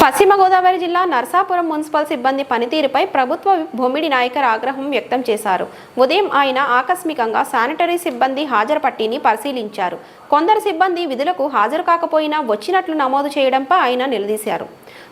పశ్చిమ గోదావరి జిల్లా నర్సాపురం మున్సిపల్ సిబ్బంది పనితీరుపై ప్రభుత్వ భూమిడి నాయకర్ ఆగ్రహం వ్యక్తం చేశారు. ఉదయం ఆయన ఆకస్మికంగా శానిటరీ సిబ్బంది హాజరు పట్టీని పరిశీలించారు. కొందరు సిబ్బంది విధులకు హాజరు కాకపోయినా వచ్చినట్లు నమోదు చేయడంపై ఆయన నిలదీశారు.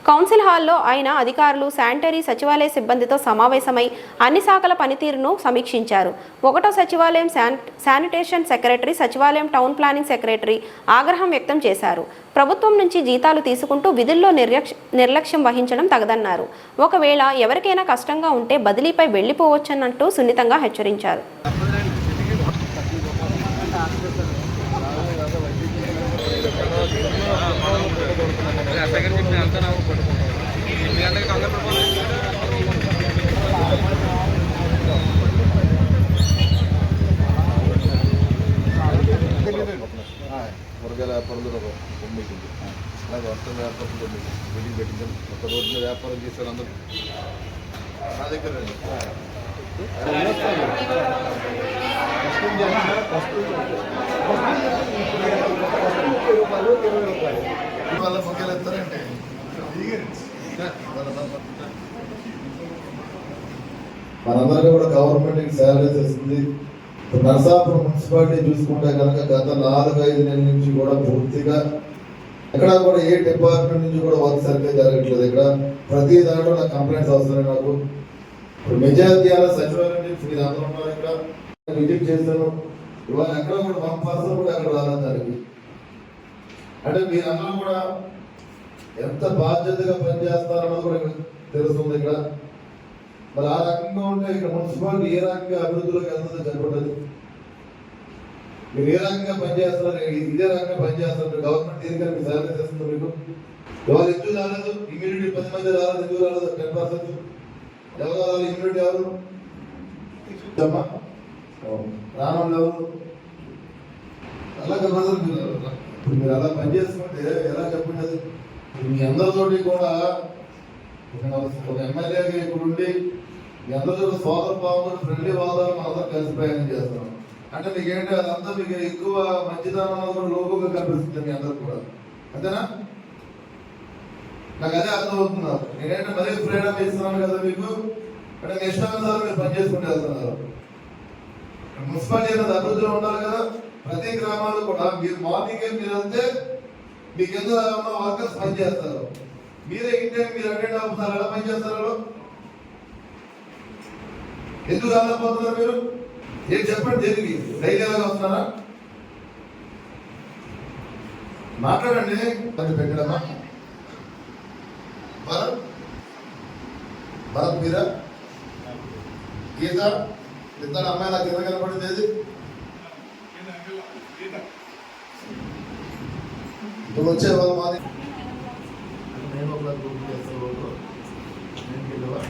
కౌన్సిల్ హాల్లో ఆయన అధికారులు శానిటరీ సచివాలయ సిబ్బందితో సమావేశమై అన్ని శాఖల పనితీరును సమీక్షించారు. ఒకటో సచివాలయం శాన్ శానిటేషన్ సెక్రటరీ సచివాలయం టౌన్ ప్లానింగ్ సెక్రటరీ ఆగ్రహం వ్యక్తం చేశారు. ప్రభుత్వం నుంచి జీతాలు తీసుకుంటూ విధుల్లో నిర్లక్ష్య నిర్లక్ష్యం వహించడం తగదన్నారు ఒకవేళ ఎవరికైనా కష్టంగా ఉంటే బదిలీపై వెళ్ళిపోవచ్చన్నట్టు సున్నితంగా హెచ్చరించారు అట్టగా పెట్టించాం. ఒక రోజు వ్యాపారం చేశారు అందరూ. నా దగ్గర రండి. ఎత్తారంటే మనందరికీ కూడా గవర్నమెంట్ శాలరీస్ ఇస్తుంది ఇప్పుడు నరసాపురం మున్సిపాలిటీ చూసుకుంటే కనుక గత నాలుగు ఐదు నెలల నుంచి కూడా పూర్తిగా ఎక్కడ కూడా ఏ డిపార్ట్మెంట్ నుంచి కూడా వర్క్ సరిగ్గా జరగట్లేదు. ఇక్కడ ప్రతి దాంట్లో నాకు కంప్లైంట్స్ వస్తున్నాయి నాకు. ఇప్పుడు మెజారిటీ అలా సచివాలయం నుంచి మీరు అందరూ ఉన్నారు ఇక్కడ. విజిట్ చేశాను ఇవాళ ఎక్కడ కూడా వన్ పర్సన్ కూడా అక్కడ రావడం దానికి అంటే మీరందరూ కూడా ఎంత బాధ్యతగా పనిచేస్తారన్నది కూడా తెలుస్తుంది ఇక్కడ. మరి ఆ రకంగా ఉంటే ఇక్కడ మున్సిపాలిటీ ఏ రకంగా అభివృద్ధిలోకి వెళ్తుందో చెప్పండి. మీరు ఏ రకంగా పనిచేస్తున్నారు? ఇదే రకంగా పనిచేస్తున్నారు? గవర్నమెంట్ దీనికన్నా మీ శాలరీ చేస్తుంది మీకు? ఎవరు ఎక్కువ రాలేదు? ఇమ్యూనిటీ పది మంది రాలేదు ఎక్కువ రాలేదు టెన్ పర్సెంట్ ఎవరు రావాలి ఇమ్యూనిటీ ఎవరు? అమ్మా రావడం ఎవరు? అలాగే ప్రజలు మీరు ఇప్పుడు మీరు అలా పనిచేస్తుంటే ఎలా చెప్పండి మీ అందరితోటి కూడా ఒక ఎమ్మెల్యేగా ఇప్పుడు ఉండి మీ అందరితో సోదర భావంతో ఫ్రెండ్లీ వాతావరణం అందరూ కలిసి ప్రయాణం చేస్తున్నాం అంటే మీకు ఏంటి అదంతా మీకు ఎక్కువ మంచిదనం అన్నది కనిపిస్తుంది మీ అందరు కూడా. అంతేనా? నాకు అదే అర్థమవుతున్నారు నేనేంటే మరీ ఫ్రీడమ్ ఇస్తున్నాను కదా మీకు. అంటే మీ ఇష్టానుసారం మీరు పనిచేసుకుంటూ వెళ్తున్నారు. మున్సిపాలిటీ అనేది అభివృద్ధిలో ఉండాలి కదా. ప్రతి గ్రామాలు కూడా మీరు మార్నింగ్ మీరు వెళ్తే మీకు ఎందుకు ఉన్న వర్కర్స్ పనిచేస్తారు మీరే ఇంటే మీరు అటెండ్ అవుతున్నారు ఎలా పనిచేస్తారు ఎందుకు రాలేకపోతున్నారు మీరు? ఏం చెప్పండి దేనికి? డైలీ ఎలాగా వస్తున్నారా మాట్లాడండి. అది పెట్టడమా? భరత్ భరత్ మీరా గీత. ఇద్దరు అమ్మాయి నాకు కింద కనపడింది ఏది? ఇప్పుడు వచ్చే వాళ్ళు మాది. నేను ఒక గ్రూప్ చేస్తాను నేను వెళ్ళవా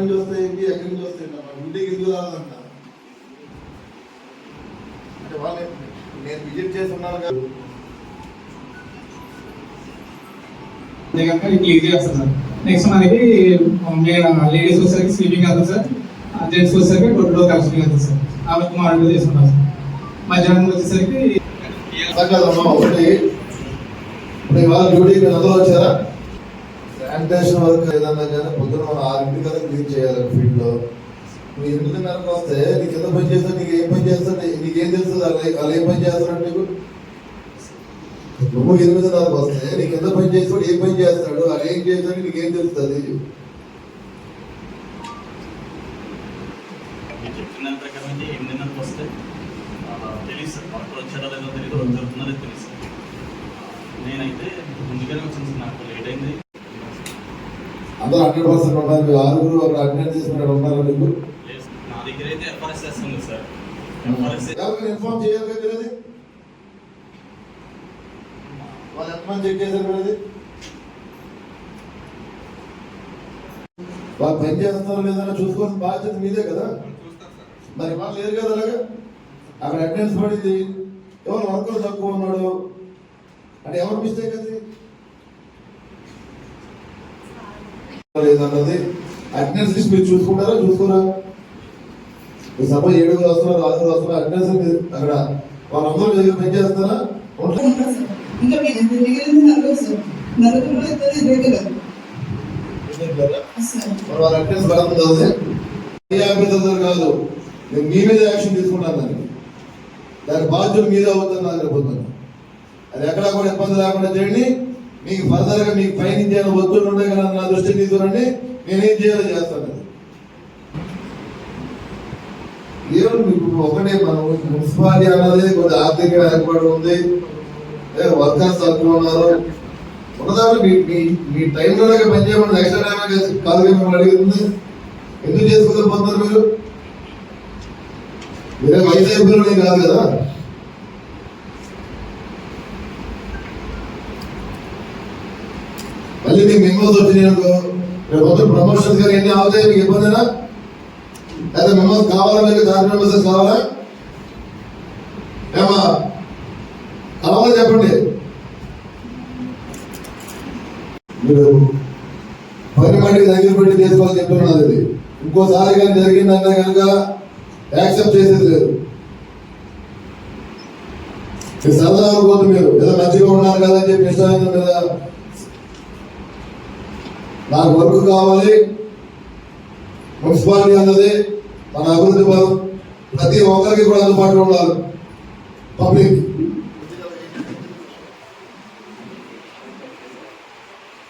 నుంచి వస్తాయి ఎక్కడి నుంచి వస్తాయి మన ఇంటికి ఎందుకు రాదంట అంటే వాళ్ళు నేను విజిట్ చేసి ఉన్నాను కదా. ఈజీ వస్తుంది సార్ నెక్స్ట్ మనకి లేడీస్ వచ్చేసరికి స్లీపింగ్ అవుతుంది సార్. జెంట్స్ వచ్చేసరికి డోర్ డోర్ కలెక్షన్ అవుతుంది సార్. ఆమెకు మోడల్ చేసుకుంటాం సార్. మధ్యాహ్నం వచ్చేసరికి ఇప్పుడు ఇవాళ డ్యూటీకి అందరూ వచ్చారా? శానిటేషన్ వర్క్ ఏదన్నా కానీ పొద్దున మనం ఆరింటి కదా క్లీన్ చేయాలి ఫీల్డ్లో. నువ్వు ఎనిమిదిన్నరకు వస్తే నీకు ఎంత పని చేస్తా నీకు ఏం పని చేస్తా నీకు ఏం తెలుస్తుంది అలా వాళ్ళు ఏం పని చేస్తాడు నీకు నువ్వు ఎనిమిదిన్నరకు వస్తే నీకు ఎంత పని చేస్తాడు ఏం పని చేస్తాడు? అది ఏం చేస్తాడు నీకు ఏం తెలుస్తుంది? చెప్పిన ప్రకారం అయితే ఎనిమిదిన్నరకు వస్తే తెలియదు సార్. డాక్టర్ లేదో తెలియదు జరుగుతున్నారో నేనైతే ముందుగానే వచ్చింది సార్ నాకు లేట్ అయింది అందరూ హండ్రెడ్ పర్సెంట్ ఉన్నారు. మీరు ఆరుగురు అక్కడ అటెండ్ చేసుకున్నారు ఉన్నారా మీకు. నా దగ్గర అయితే ఉంది సార్. ఇన్ఫార్మ్ చేయాలి కదా? వాళ్ళు ఎంతమంది చెక్ చేశారు? వాళ్ళు పని చేస్తున్నారో లేదని చూసుకోవాల్సిన బాధ్యత మీదే కదా? మరి వాళ్ళు లేరు కదా అలాగా? అక్కడ అటెండెన్స్ పడింది. ఎవరు వర్కర్ తక్కువ ఉన్నాడు? అంటే ఎవరు మిస్టేక్ అది? లేదన్నది అటెండెన్స్ లిస్ట్ మీరు చూసుకుంటారా చూసుకోరా? సభ ఏడుగురు వస్తున్నారు ఆరుగురు వస్తున్నారు అటెండెన్స్ అక్కడ వాళ్ళందరూ పెంచేస్తారా ఇంకా మిగిలింది నలుగురు సార్? నలుగురు ఇద్దరు రెగ్యులర్ వాళ్ళ అటెండెన్స్ పడుతుంది కాదు. నేను మీ మీద యాక్షన్ తీసుకుంటాను దానికి. దాని బాధ్యత మీద అవుతుంది నాకు అది ఎక్కడా కూడా ఇబ్బంది లేకుండా చేయండి. మీకు ఫర్దర్గా మీకు పైన చేయాలని ఒత్తిడి ఉండే కదా నా దృష్టికి తీసుకురండి. నేనేం చేయాలో చేస్తాను. అది. ఏమో మీకు ఒకటే మనం మున్సిపాలిటీ అన్నది కొద్ది ఆర్థిక ఏర్పాటు ఉంది. వర్కర్స్ తక్కువ ఉన్నారు. ఉన్నదాన్ని మీ మీ మీ టైంలోనే పనిచేయమని ఎక్స్ట్రా టైం కాదు మిమ్మల్ని అడిగింది. ఎందుకు చేసుకోలేకపోతున్నారు మీరు? మీరే వైద్య పిల్లలు కాదు కదా. మళ్ళీ మీకు మెమోస్ వచ్చినాయి అనుకో రేపు మొత్తం ప్రమోషన్స్ కానీ ఎన్ని అవుతాయి మీకు ఇబ్బందినా లేదా మెమోస్ కావాలా మీకు దాని మెమోస్ కావాలా? ఏమా? కావాలా చెప్పండి. మీరు పని మట్టి దగ్గర పెట్టి చేసుకోవాలని చెప్తున్నది అది ఇంకోసారి కానీ జరిగిందంటే కనుక యాక్సెప్ట్ చేసేది లేదు. సరదా అనుకోవద్దు మీరు. ఏదో మంచిగా ఉన్నారు కదా అని చెప్పి ఇష్టమైన మీద నాకు వర్క్ కావాలి. మున్సిపాలిటీ అన్నది మన అభివృద్ధి పరం ప్రతి ఒక్కరికి కూడా అందుబాటులో ఉండాలి. పబ్లిక్